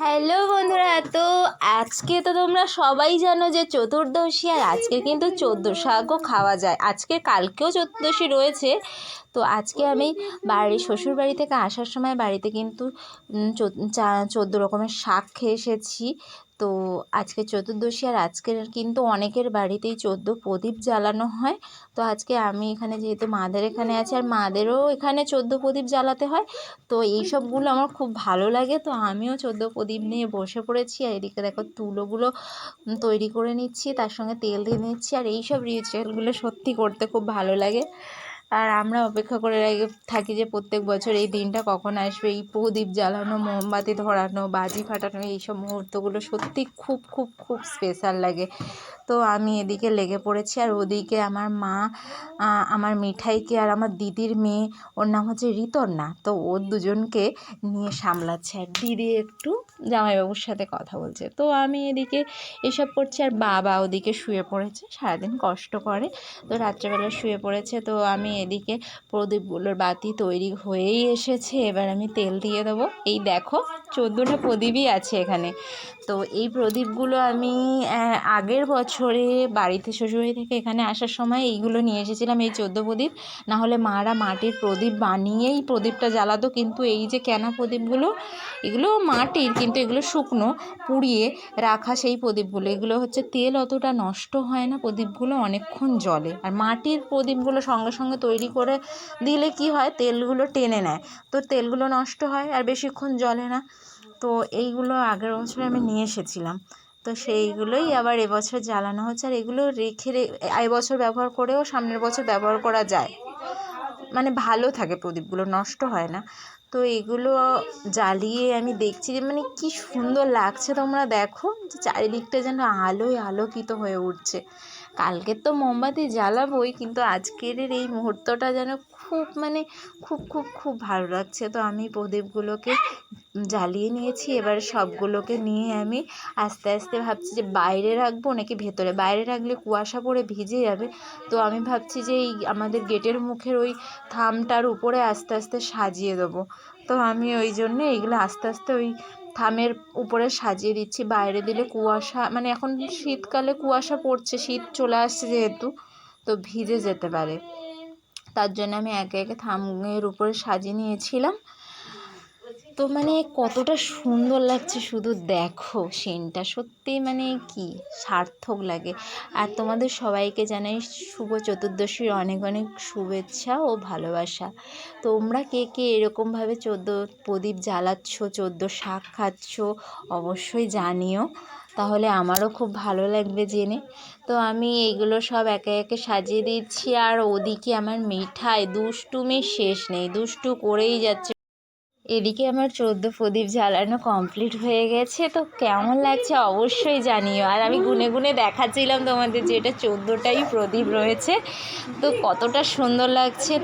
Hello বন্ধুরা, তো আজকে তো তোমরা সবাই জানো যে চতুর্দশী আর আজকে কিন্তু চোদ্দ শাকও খাওয়া যায়। আজকে কালকেও চতুর্দশী রয়েছে। তো আজকে আমি বাড়ি শ্বশুর বাড়ি থেকে আসার সময় বাড়িতে কিন্তু চোদ্দ রকমের শাক খেয়ে এসেছি। তো আজকে চতুর্দশী আর আজকের কিন্তু অনেকের বাড়িতেই চোদ্দ প্রদীপ জ্বালানো হয়। তো আজকে আমি এখানে যেহেতু মাদের এখানে আছি আর মাদেরও এখানে চোদ্দ প্রদীপ জ্বালাতে হয়, তো এই সবগুলো আমার খুব ভালো লাগে। তো আমিও চোদ্দ প্রদীপ নিয়ে বসে পড়েছি আর এদিকে দেখো তুলোগুলো তৈরি করে নিচ্ছি, তার সঙ্গে তেল দিয়ে নিচ্ছি। আর এই সব রিচুয়ালগুলো সত্যি করতে খুব ভালো লাগে। আর আমরা অপেক্ষা করে থাকি যে প্রত্যেক বছর এই দিনটা কখন আসবে, এই প্রদীপ জ্বালানো, মোমবাতি ধরানো, বাজি ফাটানো, এইসব মুহূর্তগুলো সত্যি খুব খুব খুব স্পেশাল লাগে। তো আমি এদিকে লেগে পড়েছি আর ওদিকে আমার মা আমার মিঠাইকে আর আমার দিদির মেয়ে, ওর নাম হচ্ছে ঋতর্ণা তো ওর দুজনকে নিয়ে সামলাচ্ছে আর দিদি একটু জামাইবাবুর সাথে কথা বলছে। তো আমি এদিকে এসব করছি আর বাবা ওদিকে শুয়ে পড়েছে, সারাদিন কষ্ট করে। তো রাত্রেবেলা শুয়ে পড়েছে, তো আমি এদিকে প্রদীপগুলোর বাতি তৈরি হয়েই এসেছে। এবার আমি তেল দিয়ে দেবো। এই দেখো, চোদ্দোটা প্রদীপই আছে এখানে। তো এই প্রদীপগুলো আমি আগের বছরে বাড়িতে শ্বশুরবাড়ি থেকে এখানে আসার সময় এইগুলো নিয়ে এসেছিলাম এই চোদ্দ প্রদীপ। নাহলে মারা মাটির প্রদীপ বানিয়েই প্রদীপটা জ্বালাতো, কিন্তু এই যে কেনা প্রদীপগুলো, এগুলো মাটির, কিন্তু এগুলো শুকনো, পুড়িয়ে রাখা সেই প্রদীপগুলো। এগুলো হচ্ছে তেল অতটা নষ্ট হয় না, প্রদীপগুলো অনেকক্ষণ জ্বলে। আর মাটির প্রদীপগুলো সঙ্গে সঙ্গে তৈরি করে দিলে কি হয়, তেলগুলো টেনে নেয়। তো তেলগুলো নষ্ট হয় আর বেশিক্ষণ জ্বলে না। তো এইগুলো আগের বছরে আমি নিয়ে এসেছিলাম। তো সেইগুলোই আবার এবছর জ্বালানো হচ্ছে। আর এগুলো রেখে এবছর ব্যবহার করেও সামনের বছর ব্যবহার করা যায়। মানে ভালো থাকে প্রদীপগুলো, নষ্ট হয় না। তো এগুলো জ্বালিয়ে আমি দেখছি যে মানে কি সুন্দর লাগছে তোমরা দেখো। যে চারিদিকটা যেন আলোয় আলোকিত হয়ে উঠছে। কালকের তো মোমবাতি জ্বালাবোই, কিন্তু আজকের এই মুহূর্তটা যেন খুব মানে খুব খুব খুব ভালো লাগছে। তো আমি প্রদীপগুলোকে জ্বালিয়ে নিয়েছি, এবার সবগুলোকে নিয়ে আমি আস্তে আস্তে ভাবছি যে বাইরে রাখব নাকি ভেতরে? বাইরে রাখলে কুয়াশা পড়ে ভিজে যাবে। তো আমি ভাবছি যে এই আমাদের গেটের মুখের ওই থামটার উপরে আস্তে আস্তে সাজিয়ে দেবো। তো আমি ওই জন্যে এইগুলো আস্তে আস্তে ওই থামের উপরে সাজিয়ে দিচ্ছি, বাইরে দিলে কুয়াশা মানে এখন শীতকালে কুয়াশা পড়ছে, শীত চলে আসছে যেহেতু, তো ভিজে যেতে পারে। তার জন্য আমি একে একে থামের উপরে সাজিয়ে নিয়েছিলাম। তো মানে কতটা সুন্দর লাগছে শুধু দেখো। সিনটা সত্যি মানে কি সার্থক লাগে। আর তোমাদের সবাইকে জানাই শুভ চতুর্দশীর অনেক অনেক শুভেচ্ছা ও ভালোবাসা। তোমরা কে কে এরকমভাবে চোদ্দ প্রদীপ জ্বালাচ্ছ, চোদ্দ শাক খাচ্ছ, অবশ্যই জানিও। তাহলে আমারও খুব ভালো লাগবে জেনে। তো আমি এইগুলো সব একে একে সাজিয়ে দিচ্ছি। আর ওদিকে আমার মিঠাই দুষ্টুমির শেষ নেই। দুষ্টু করেই যাচ্ছে। এদিকে আমার চোদ্দ প্রদীপ জ্বালানো কমপ্লিট হয়ে গেছে, তো কেমন লাগছে অবশ্যই জানিও। আর আমি গুনে গুনে দেখাচ্ছিলাম তোমাদের যে এটা চোদ্দোটাই প্রদীপ রয়েছে, তো কতটা সুন্দর লাগছে।